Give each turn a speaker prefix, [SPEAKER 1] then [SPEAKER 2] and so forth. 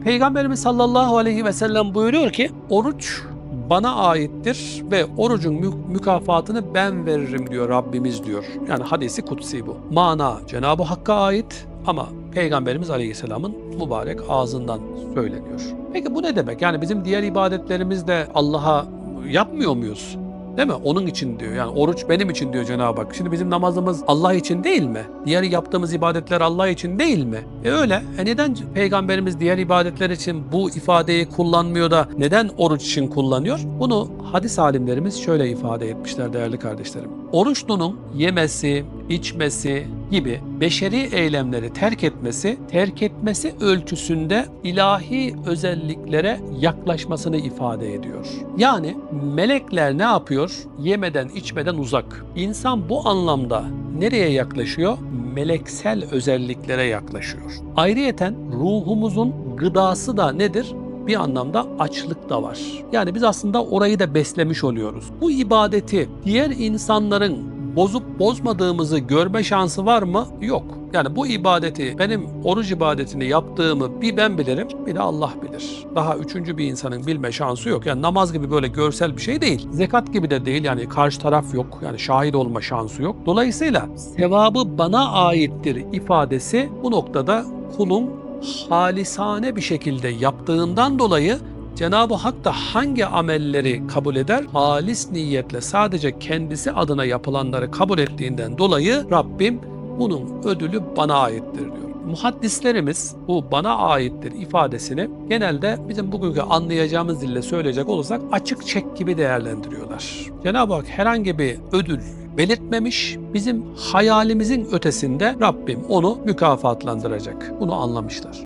[SPEAKER 1] Peygamberimiz sallallahu aleyhi ve sellem buyuruyor ki oruç bana aittir ve orucun mü- mükafatını ben veririm diyor Rabbimiz diyor. Yani hadisi kutsi bu. Mana Cenab-ı Hakk'a ait ama Peygamberimiz Aleyhisselam'ın mübarek ağzından söyleniyor. Peki bu ne demek? Yani bizim diğer ibadetlerimiz de Allah'a yapmıyor muyuz? Değil mi? Onun için diyor. Yani oruç benim için diyor Cenab-ı Hak. Şimdi bizim namazımız Allah için değil mi? Diğer yaptığımız ibadetler Allah için değil mi? E öyle. E neden Peygamberimiz diğer ibadetler için bu ifadeyi kullanmıyor da neden oruç için kullanıyor? Bunu hadis alimlerimiz şöyle ifade etmişler değerli kardeşlerim. Oruçlunun yemesi, içmesi gibi beşeri eylemleri terk etmesi, terk etmesi ölçüsünde ilahi özelliklere yaklaşmasını ifade ediyor. Yani melekler ne yapıyor? Yemeden, içmeden uzak. İnsan bu anlamda nereye yaklaşıyor? Meleksel özelliklere yaklaşıyor. Ayrıyeten ruhumuzun gıdası da nedir? bir anlamda açlık da var. Yani biz aslında orayı da beslemiş oluyoruz. Bu ibadeti diğer insanların bozup bozmadığımızı görme şansı var mı? Yok. Yani bu ibadeti benim oruç ibadetini yaptığımı bir ben bilirim bir de Allah bilir. Daha üçüncü bir insanın bilme şansı yok. Yani namaz gibi böyle görsel bir şey değil. Zekat gibi de değil yani karşı taraf yok. Yani şahit olma şansı yok. Dolayısıyla sevabı bana aittir ifadesi bu noktada kulun halisane bir şekilde yaptığından dolayı Cenab-ı Hak da hangi amelleri kabul eder? Halis niyetle sadece kendisi adına yapılanları kabul ettiğinden dolayı Rabbim bunun ödülü bana aittir diyor. Muhaddislerimiz bu bana aittir ifadesini genelde bizim bugünkü anlayacağımız dille söyleyecek olursak açık çek gibi değerlendiriyorlar. Cenab-ı Hak herhangi bir ödül belirtmemiş. Bizim hayalimizin ötesinde Rabbim onu mükafatlandıracak. Bunu anlamışlar.